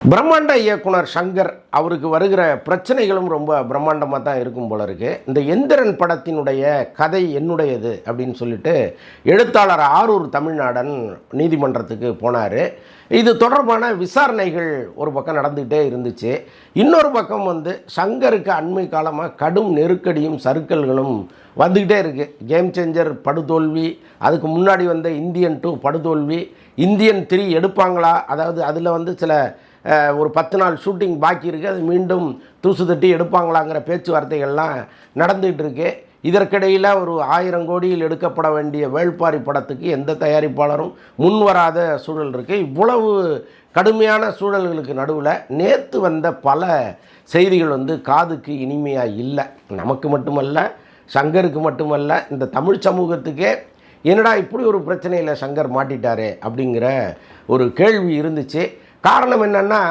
பிரம்மாண்ட இயக்குனர் சங்கர் அவருக்கு வருகிற பிரச்சனைகளும் ரொம்ப பிரம்மாண்டமாக தான் இருக்கும் போல இருக்கு. இந்த எந்திரன் படத்தினுடைய கதை என்னுடையது அப்படின்னு சொல்லிட்டு எழுத்தாளர் ஆரூர் தமிழ்நாடன் நீதிமன்றத்துக்கு போனார். இது தொடர்பான விசாரணைகள் ஒரு பக்கம் நடந்துகிட்டே இருந்துச்சு. இன்னொரு பக்கம் வந்து சங்கருக்கு அண்மை காலமாக கடும் நெருக்கடியும் சறுக்கல்களும் வந்துக்கிட்டே இருக்குது கேம் சேஞ்சர் படுதோல்வி அதுக்கு முன்னாடி வந்த இந்தியன் டூ படுதோல்வி இந்தியன் த்ரீ எடுப்பாங்களா? அதாவது அதில் வந்து சில ஒரு பத்து நாள் ஷூட்டிங் பாக்கி இருக்குது அது மீண்டும் தூசு தட்டி எடுப்பாங்களாங்கிற பேச்சுவார்த்தைகள்லாம் நடந்துகிட்டு இருக்கு. இதற்கிடையில் ஒரு ஆயிரம் கோடியில் எடுக்கப்பட வேண்டிய வேள்பாரி படத்துக்கு எந்த தயாரிப்பாளரும் முன் வராத சூழல் இருக்குது இவ்வளவு கடுமையான சூழல்களுக்கு நடுவில் நேற்று வந்த பல செய்திகள் வந்து காதுக்கு இனிமையாக இல்லை. நமக்கு மட்டுமல்ல சங்கருக்கு மட்டுமல்ல இந்த தமிழ் சமூகத்துக்கே என்னடா இப்படி ஒரு பிரச்சனையில் சங்கர் மாட்டிட்டாரு அப்படிங்கிற ஒரு கேள்வி இருந்துச்சு. காரணம் என்னன்னா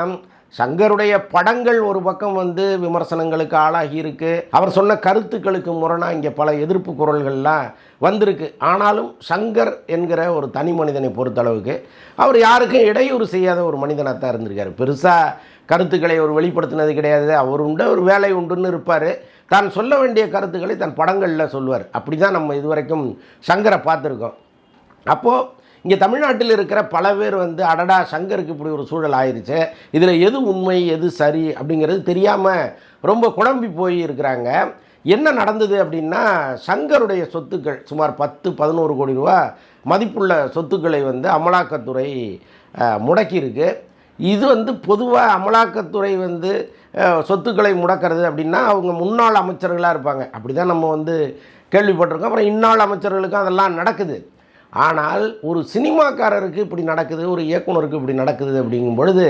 சங்கருடைய படங்கள் ஒரு பக்கம் வந்து விமர்சனங்களுக்கு ஆளாகி இருக்கு அவர் சொன்ன கருத்துக்களுக்கு முரணாக இங்கே பல எதிர்ப்பு குரல்கள்லாம் வந்திருக்கு. ஆனாலும் சங்கர் என்கிற ஒரு தனி மனிதனை பொறுத்தளவுக்கு அவர் யாருக்கும் இடையூறு செய்யாத ஒரு மனிதனாக தான் இருந்திருக்காரு. பெருசாக கருத்துக்களை அவர் வெளிப்படுத்தினது கிடையாது. அவர் உண்டு ஒரு வேலை உண்டுன்னு இருப்பார். தான் சொல்ல வேண்டிய கருத்துக்களை தன் படங்களில் சொல்லுவார். அப்படி தான் நம்ம இதுவரைக்கும் சங்கரை பார்த்துருக்கோம். அப்போது இங்கே தமிழ்நாட்டில் இருக்கிற பல பேர் வந்து அடடா சங்கருக்கு இப்படி ஒரு சூழல் ஆயிடுச்சு இதில் எது உண்மை எது சரி அப்படிங்கிறது தெரியாமல் ரொம்ப குழம்பி போய் இருக்கிறாங்க. என்ன நடந்தது அப்படின்னா சங்கருடைய சொத்துக்கள் சுமார் பத்து பதினோரு கோடி ரூபா மதிப்புள்ள சொத்துக்களை வந்து அமலாக்கத்துறை முடக்கியிருக்கு. இது வந்து பொதுவாக அமலாக்கத்துறை வந்து சொத்துக்களை முடக்கிறது அப்படின்னா அவங்க முன்னாள் அமைச்சர்களாக இருப்பாங்க. அப்படி தான் நம்ம வந்து கேள்விப்பட்டிருக்கோம். அப்புறம் இந்நாள் அமைச்சர்களுக்கும் அதெல்லாம் நடக்குது. ஆனால் ஒரு சினிமாக்காரருக்கு இப்படி நடக்குது ஒரு இயக்குனருக்கு இப்படி நடக்குது அப்படிங்கும் பொழுது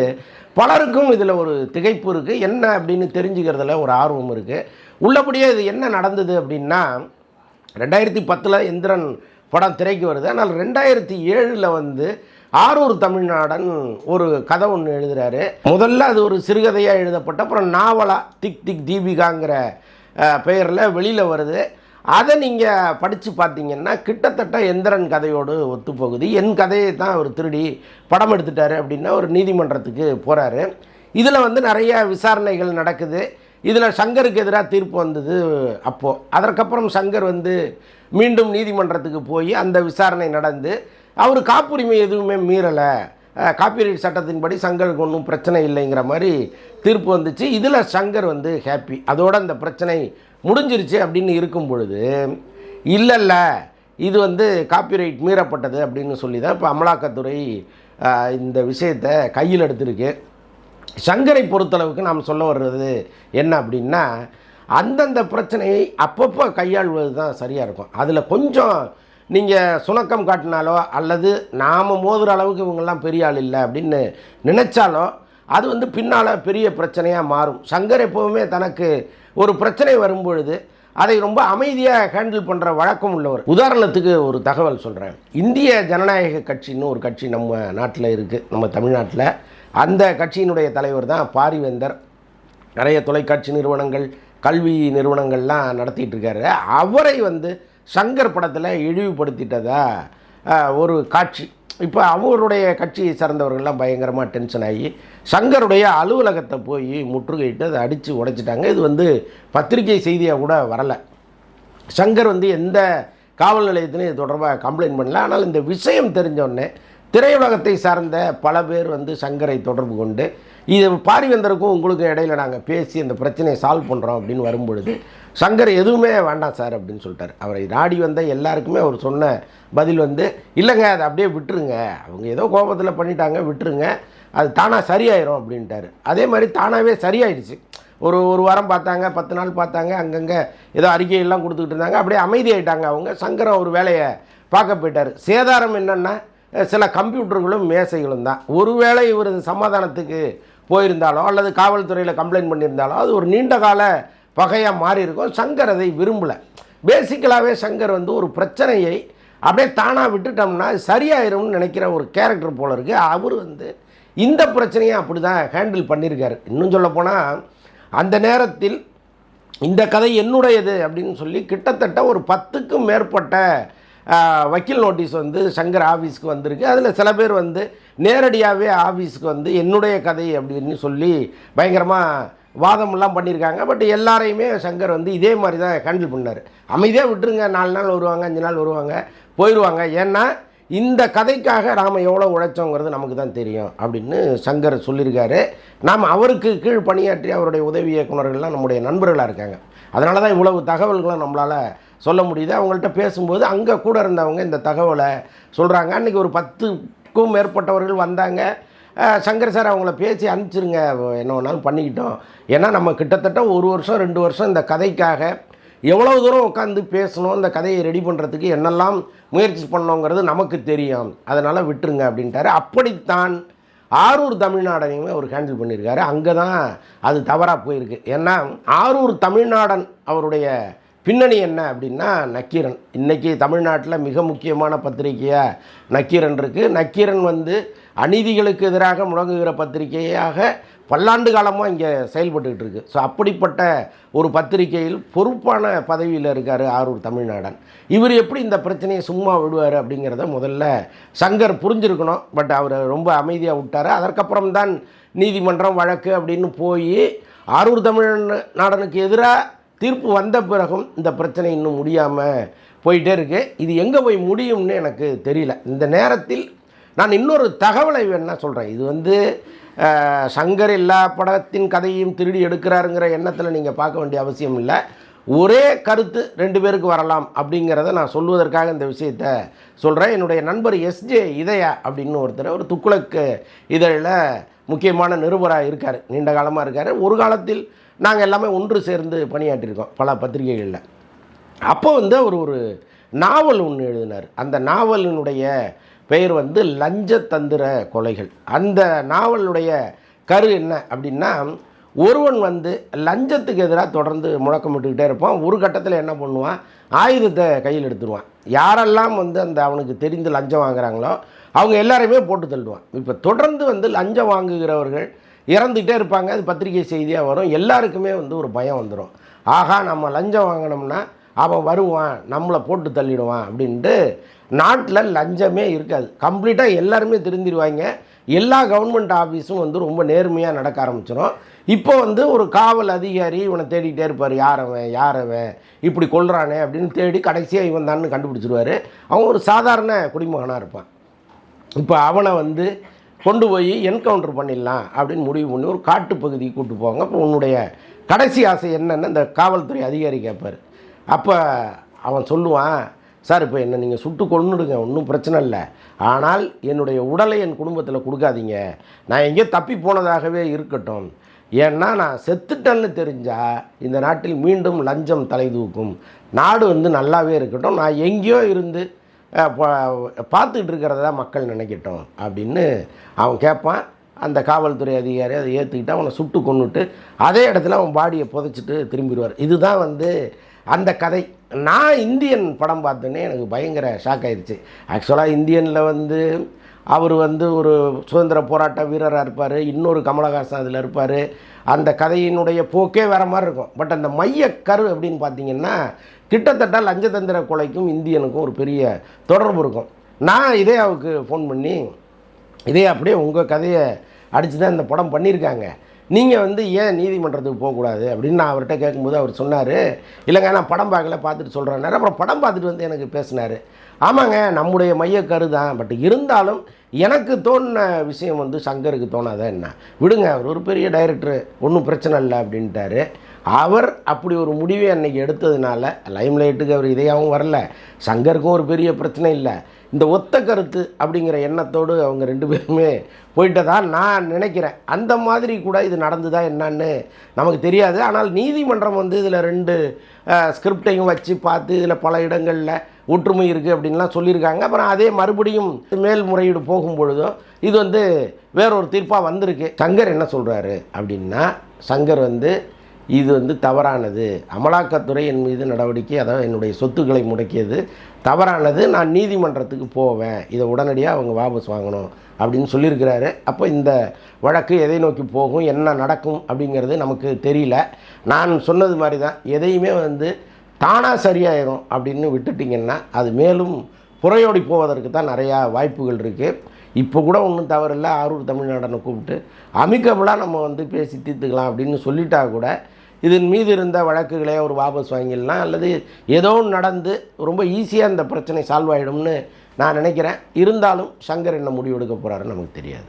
பலருக்கும் இதில் ஒரு திகைப்பு இருக்குது என்ன அப்படின்னு தெரிஞ்சுக்கிறதுல ஒரு ஆர்வம் இருக்குது உள்ளபடியே இது என்ன நடந்தது அப்படின்னா ரெண்டாயிரத்தி பத்தில் எந்திரன் படம் திரைக்கு வருது. ஆனால் ரெண்டாயிரத்தி ஏழில் வந்து ஆரூர் தமிழ்நாடன் ஒரு கதை ஒன்று எழுதுகிறாரு முதல்ல அது ஒரு சிறுகதையாக எழுதப்பட்ட அப்புறம் நாவலா திக் திக் தீபிகாங்கிற பெயரில் வெளியில் வருது. அதை நீங்கள் படித்து பார்த்தீங்கன்னா கிட்டத்தட்ட எந்திரன் கதையோடு ஒத்துப்போகுது. என் கதையை தான் அவர் திருடி படம் எடுத்துட்டாரு அப்படின்னா ஒரு நீதிமன்றத்துக்கு போகிறாரு இதில் வந்து நிறைய விசாரணைகள் நடக்குது. இதில் சங்கருக்கு எதிராக தீர்ப்பு வந்தது அப்போது அதற்கப்புறம் சங்கர் வந்து மீண்டும் நீதிமன்றத்துக்கு போய் அந்த விசாரணை நடந்து அவர் காப்புரிமை எதுவுமே மீறலை. காப்பிரைட் சட்டத்தின்படி சங்கருக்கு ஒன்றும் பிரச்சனை இல்லைங்கிற மாதிரி தீர்ப்பு வந்துச்சு. இதில் சங்கர் வந்து ஹாப்பி அதோட அந்த பிரச்சனை முடிஞ்சிருச்சு அப்படின்னு இருக்கும் பொழுது இல்லை இல்லை இது வந்து காப்பிரைட் மீறப்பட்டது அப்படின்னு சொல்லி தான் இப்போ அமலாக்கத்துறை இந்த விஷயத்தை கையில் எடுத்திருக்கு. சங்கரை பொறுத்தளவுக்கு நாம் சொல்ல வர்றது என்ன அப்படின்னா அந்தந்த பிரச்சனையை அப்பப்போ கையாள்வது தான் சரியாக இருக்கும். அதில் கொஞ்சம் நீங்கள் சுணக்கம் காட்டினாலோ அல்லது நாம் மோதுகிற அளவுக்கு இவங்கெல்லாம் பெரிய ஆள் இல்லை அப்படின்னு நினச்சாலோ அது வந்து பின்னால் பெரிய பிரச்சனையாக மாறும். சங்கர் எப்போவுமே தனக்கு ஒரு பிரச்சனை வரும்பொழுது அதை ரொம்ப அமைதியாக ஹேண்டில் பண்ணுற வழக்கம் உள்ளவர். உதாரணத்துக்கு ஒரு தகவல் சொல்கிறேன் இந்திய ஜனநாயக கட்சின்னு ஒரு கட்சி நம்ம நாட்டில் இருக்குது நம்ம தமிழ்நாட்டில். அந்த கட்சியினுடைய தலைவர் தான் பாரிவேந்தர். நிறைய தொலைக்காட்சி நிறுவனங்கள் கல்வி நிறுவனங்கள்லாம் நடத்திட்டு இருக்காரு. அவரை வந்து சங்கர் படத்தில் இழிவுபடுத்திட்டதா? ஒரு காட்சி. இப்போ அவருடைய கட்சியை சார்ந்தவர்கள்லாம் பயங்கரமாக டென்ஷன் ஆகி சங்கருடைய அலுவலகத்தை போய் முற்றுகையிட்டு அதை அடித்து உடைச்சிட்டாங்க. இது வந்து பத்திரிகை செய்தியாக கூட வரலை. சங்கர் வந்து எந்த காவல் நிலையத்திலும் இது தொடர்பாக கம்ப்ளைண்ட் பண்ணல. ஆனால் இந்த விஷயம் தெரிஞ்சோடனே திரையுலகத்தை சார்ந்த பல பேர் வந்து சங்கரை தொடர்பு கொண்டு இது பாரிவேந்தருக்கும் உங்களுக்கும் இடையில நாங்கள் பேசி அந்த பிரச்சனையை சால்வ் பண்ணுறோம் அப்படின்னு வரும்பொழுது சங்கர் எதுவுமே வேண்டாம் சார் அப்படின்னு சொல்லிட்டார். அவரை நாடி வந்த எல்லாருக்குமே அவர் சொன்ன பதில் வந்து இல்லைங்க அதை அப்படியே விட்டுருங்க. அவங்க ஏதோ கோபத்தில் பண்ணிட்டாங்க விட்டுருங்க. அது தானாக சரியாயிரும் அப்படின்ட்டாரு. அதே மாதிரி தானாகவே சரியாயிடுச்சு. ஒரு ஒரு வாரம் பார்த்தாங்க பத்து நாள் பார்த்தாங்க அங்கங்கே ஏதோ அறிக்கையெல்லாம் கொடுத்துக்கிட்டு இருந்தாங்க. அப்படியே அமைதியாயிட்டாங்க அவங்க. சங்கரம் ஒரு வேலையை பார்க்க போயிட்டார். சேதாரம் என்னென்னா சில கம்ப்யூட்டர்களும் மேசைகளும் தான். ஒருவேளை இவர் சமாதானத்துக்கு போயிருந்தாலோ அல்லது காவல்துறையில் கம்ப்ளைண்ட் பண்ணியிருந்தாலோ அது ஒரு நீண்ட கால பகையாக மாறி இருக்கும் சங்கர் அதை விரும்பலை. பேசிக்கலாகவே சங்கர் வந்து ஒரு பிரச்சனையை அப்படியே தானாக விட்டுட்டோம்னா சரியாயிரும்னு நினைக்கிற ஒரு கேரக்டர் போல இருக்கு. அவர் வந்து இந்த பிரச்சனையை அப்படி தான் ஹேண்டில் பண்ணியிருக்காரு. இன்னும் சொல்லப்போனால் அந்த நேரத்தில் இந்த கதை என்னுடையது அப்படின்னு சொல்லி கிட்டத்தட்ட ஒரு பத்துக்கும் மேற்பட்ட வக்கீல் நோட்டீஸ் வந்து சங்கர் ஆஃபீஸ்க்கு வந்திருக்கு. அதில் சில பேர் வந்து நேரடியாகவே ஆஃபீஸ்க்கு வந்து என்னுடைய கதை அப்படின்னு சொல்லி பயங்கரமாக வாதமெல்லாம் பண்ணியிருக்காங்க. பட் எல்லாரையுமே சங்கர் வந்து இதே மாதிரி தான் ஹேண்டில் பண்ணார். அமைதியாக விட்டுருங்க நாலு நாள் வருவாங்க அஞ்சு நாள் வருவாங்க போயிடுவாங்க ஏன்னா இந்த கதைக்காக நாம் எவ்வளோ உழைச்சோங்கிறது நமக்கு தான் தெரியும் அப்படின்னு சங்கர் சொல்லியிருக்காரு. நாம் அவருக்கு கீழ் பணியாற்றி அவருடைய உதவி இயக்குனர்கள்லாம் நம்முடைய நண்பர்களாக இருக்காங்க. அதனால தான் இவ்வளவு தகவல்களை நம்மளால் சொல்ல முடியுது. அவங்கள்ட்ட பேசும்போது அங்கே கூட இருந்தவங்க இந்த தகவலை சொல்கிறாங்க அன்றைக்கி ஒரு பத்துக்கும் மேற்பட்டவர்கள் வந்தாங்க. சங்கர் சார் அவங்கள பேசி அனுப்பிச்சிருங்க. என்ன வேணாலும் பண்ணிக்கிட்டோம். ஏன்னா நம்ம கிட்டத்தட்ட ஒரு வருஷம் ரெண்டு வருஷம் இந்த கதைக்காக எவ்வளோ தூரம் உட்காந்து பேசணும் இந்த கதையை ரெடி பண்ணுறதுக்கு என்னெல்லாம் முயற்சி பண்ணோங்கிறது நமக்கு தெரியும். அதனால் விட்டுருங்க அப்படின்ட்டாரு. அப்படித்தான் ஆரூர் தமிழ்நாடனையுமே அவர் ஹேண்டில் பண்ணியிருக்காரு. அங்கே தான் அது தவறாக போயிருக்கு. ஏன்னா ஆரூர் தமிழ்நாடன் அவருடைய பின்னணி என்ன அப்படின்னா நக்கீரன். இன்றைக்கி தமிழ்நாட்டில் மிக முக்கியமான பத்திரிகையாக நக்கீரன் இருக்குது நக்கீரன் வந்து அநீதிகளுக்கு எதிராக முழங்குகிற பத்திரிகையாக பல்லாண்டு காலமாக இங்கே செயல்பட்டுக்கிட்டு இருக்கு ஸோ அப்படிப்பட்ட ஒரு பத்திரிகையில் பொறுப்பான பதவியில் இருக்கார் ஆரூர் தமிழ்நாடன். இவர் எப்படி இந்த பிரச்சனையை சும்மா விடுவார் அப்படிங்கிறத முதல்ல சங்கர் புரிஞ்சிருக்கணும். பட் அவர் ரொம்ப அமைதியாக விட்டார். அதற்கப்புறம் தான் நீதிமன்றம் வழக்கு அப்படின்னு போய் ஆரூர் தமிழ் நாடனுக்கு எதிராக தீர்ப்பு வந்த பிறகும் இந்த பிரச்சனை இன்னும் முடியாமல் போயிட்டே இருக்கு. இது எங்கே போய் முடியும்னு எனக்கு தெரியல. இந்த நேரத்தில் நான் இன்னொரு தகவலை வேணா சொல்கிறேன் இது வந்து சங்கர் எல்லா படத்தின் கதையும் திருடி எடுக்கிறாருங்கிற எண்ணத்தில் நீங்கள் பார்க்க வேண்டிய அவசியம் இல்லை. ஒரே கருத்து ரெண்டு பேருக்கு வரலாம் அப்படிங்கிறத நான் சொல்வதற்காக இந்த விஷயத்த சொல்கிறேன் என்னுடைய நண்பர் எஸ்ஜே இதயா அப்படின்னு ஒருத்தர் ஒரு துக்குளக்கு இதழில் முக்கியமான நிருபராக இருக்கார். நீண்ட காலமாக இருக்கார். ஒரு காலத்தில் நாங்கள் எல்லாமே ஒன்று சேர்ந்து பணியாற்றியிருக்கோம் பல பத்திரிகைகளில். அப்போ வந்து அவர் ஒரு நாவல் ஒன்று எழுதினார். அந்த நாவலினுடைய பெயர் வந்து லஞ்சத்தந்திர கொலைகள். அந்த நாவலுடைய கரு என்ன அப்படின்னா ஒருவன் வந்து லஞ்சத்துக்கு எதிராக தொடர்ந்து முழக்கமிட்டுக்கிட்டே இருப்பான். ஒரு கட்டத்தில் என்ன பண்ணுவான்? ஆயுதத்தை கையில் எடுத்துருவான். யாரெல்லாம் வந்து அந்த அவனுக்கு தெரிந்து லஞ்சம் வாங்குறாங்களோ அவங்க எல்லாரையுமே போட்டு தள்ளுவான். இப்போ தொடர்ந்து வந்து லஞ்சம் வாங்குகிறவர்கள் இறந்துகிட்டே இருப்பாங்க. அது பத்திரிகை செய்தியாக வரும். எல்லாருக்குமே வந்து ஒரு பயம் வந்துடும் ஆகா நம்ம லஞ்சம் வாங்கினோம்னா அவன் வருவான் நம்மளை போட்டு தள்ளிடுவான் அப்படின்ட்டு நாட்டில் லஞ்சமே இருக்காது. கம்ப்ளீட்டாக எல்லாருமே திருந்திடுவாங்க. எல்லா கவர்மெண்ட் ஆஃபீஸும் வந்து ரொம்ப நேர்மையாக நடக்க ஆரம்பிச்சிடும் இப்போ வந்து ஒரு காவல் அதிகாரி இவனை தேடிக்கிட்டே இருப்பார். யாரவன் யாரவன் இப்படி கொல்றானே? அப்படின்னு தேடி கடைசியாக இவன் தான் கண்டுபிடிச்சிருவார். அவன் ஒரு சாதாரண குடிமகனாக இருப்பான். இப்போ அவனை வந்து கொண்டு போய் என்கவுண்டர் பண்ணிடலாம் அப்படின்னு முடிவு பண்ணி ஒரு காட்டு பகுதிக்கு கூட்டு போவாங்க. அப்போ உன்னுடைய கடைசி ஆசை என்னென்னு இந்த காவல்துறை அதிகாரி கேட்பார். அப்போ அவன் சொல்லுவான் சார் இப்போ என்னை நீங்கள் சுட்டு கொன்னுடுங்க ஒன்றும் பிரச்சனை இல்லை. ஆனால் என்னுடைய உடலை என் குடும்பத்தில் கொடுக்காதீங்க. நான் எங்கேயோ தப்பி போனதாகவே இருக்கட்டும். ஏன்னா நான் செத்துட்டேன்னு தெரிஞ்சால் இந்த நாட்டில் மீண்டும் லஞ்சம் தலை தூக்கும். நாடு வந்து நல்லாவே இருக்கட்டும். நான் எங்கேயோ இருந்து பா- பார்த்துக்கிட்டு இருக்கிறத மக்கள் நினைக்கட்டும் அப்படின்னு அவன் கேட்பான். அந்த காவல்துறை அதிகாரி அதை ஏற்றுக்கிட்டு அவனை சுட்டு கொண்டுட்டு அதே இடத்துல அவன் பாடியை புதைச்சிட்டு திரும்பிடுவார். இதுதான் வந்து அந்த கதை. நான் இந்தியன் படம் பார்த்தோன்னே எனக்கு பயங்கர ஷாக் ஆயிடுச்சு ஆக்சுவலாக இந்தியனில் வந்து அவர் வந்து ஒரு சுதந்திர போராட்ட வீரராக இருப்பார். இன்னொரு கமலஹாசன் அதில் இருப்பார். அந்த கதையினுடைய போக்கே வேறு மாதிரி இருக்கும். பட் அந்த மையக்கரு அப்படின்னு பார்த்தீங்கன்னா கிட்டத்தட்ட லஞ்சதந்திர கொலைக்கும் இந்தியனுக்கும் ஒரு பெரிய தொடர்பு இருக்கும். நான் இதே அவருக்கு ஃபோன் பண்ணி இதே அப்படியே உங்கள் கதையை அடித்து தான் இந்த படம் பண்ணியிருக்காங்க. நீங்கள் வந்து ஏன் நீதிமன்றத்துக்கு போகக்கூடாது அப்படின்னு நான் அவர்கிட்ட கேட்கும்போது அவர் சொன்னார். இல்லைங்க நான் படம் பார்க்கல பார்த்துட்டு சொல்கிறேன்னாரு அப்புறம் படம் பார்த்துட்டு வந்து எனக்கு பேசினார். ஆமாங்க நம்முடைய மையக்கரு தான் பட் இருந்தாலும் எனக்கு தோணின விஷயம் வந்து சங்கருக்கு தோணாத என்ன? விடுங்க அவர் ஒரு பெரிய டைரக்டர் ஒன்றும் பிரச்சனை இல்லை அப்படின்ட்டாரு. அவர் அப்படி ஒரு முடிவை அன்னைக்கு எடுத்ததுனால லைம்லைட்டுக்கு அவர் இதையாகவும் வரல. சங்கருக்கும் ஒரு பெரிய பிரச்சனை இல்லை. இந்த ஒத்த கருத்து அப்படிங்கிற எண்ணத்தோடு அவங்க ரெண்டு பேருமே போயிட்டதா நான் நினைக்கிறேன். அந்த மாதிரி கூட இது நடந்துதா என்னன்னு நமக்கு தெரியாது. ஆனால் நீதிமன்றம் வந்து இதில் ரெண்டு ஸ்கிரிப்டையும் வச்சு பார்த்து இதில் பல இடங்களில் ஒற்றுமை இருக்குது அப்படின்லாம் சொல்லியிருக்காங்க. அப்புறம் அதே மறுபடியும் மேல்முறையீடு போகும் இது வந்து வேறொரு தீர்ப்பாக வந்திருக்கு. சங்கர் என்ன சொல்கிறாரு அப்படின்னா சங்கர் வந்து இது வந்து தவறானது. அமலாக்கத்துறை என் மீது நடவடிக்கை அதாவது என்னுடைய சொத்துக்களை முடக்கியது தவறானது. நான் நீதிமன்றத்துக்கு போவேன். இதை உடனடியாக அவங்க வாபஸ் வாங்கணும் அப்படின்னு சொல்லியிருக்கிறாரு. அப்போ இந்த வழக்கு எதை நோக்கி போகும் என்ன நடக்கும் அப்படிங்கிறது நமக்கு தெரியல. நான் சொன்னது மாதிரி தான் எதையுமே வந்து தானாக சரியாயிரும் அப்படின்னு விட்டுட்டிங்கன்னா அது மேலும் புறையோடி போவதற்கு தான் நிறையா வாய்ப்புகள் இருக்குது இப்போ கூட ஒன்றும் தவறில்லை. ஆரூர் தமிழ்நாடனை கூப்பிட்டு அமிக்கபுளாக நம்ம வந்து பேசி தீர்த்துக்கலாம் அப்படின்னு சொல்லிட்டா கூட இதன் மீது இருந்த வழக்குகளை ஒரு வாபஸ் வாங்கிடலாம் அல்லது ஏதோ ஒன்று நடந்து ரொம்ப ஈஸியாக இந்த பிரச்சனை சால்வ் ஆகிடும்னு நான் நினைக்கிறேன். இருந்தாலும் சங்கர் என்ன முடிவெடுக்க போகிறாருன்னு நமக்கு தெரியாது.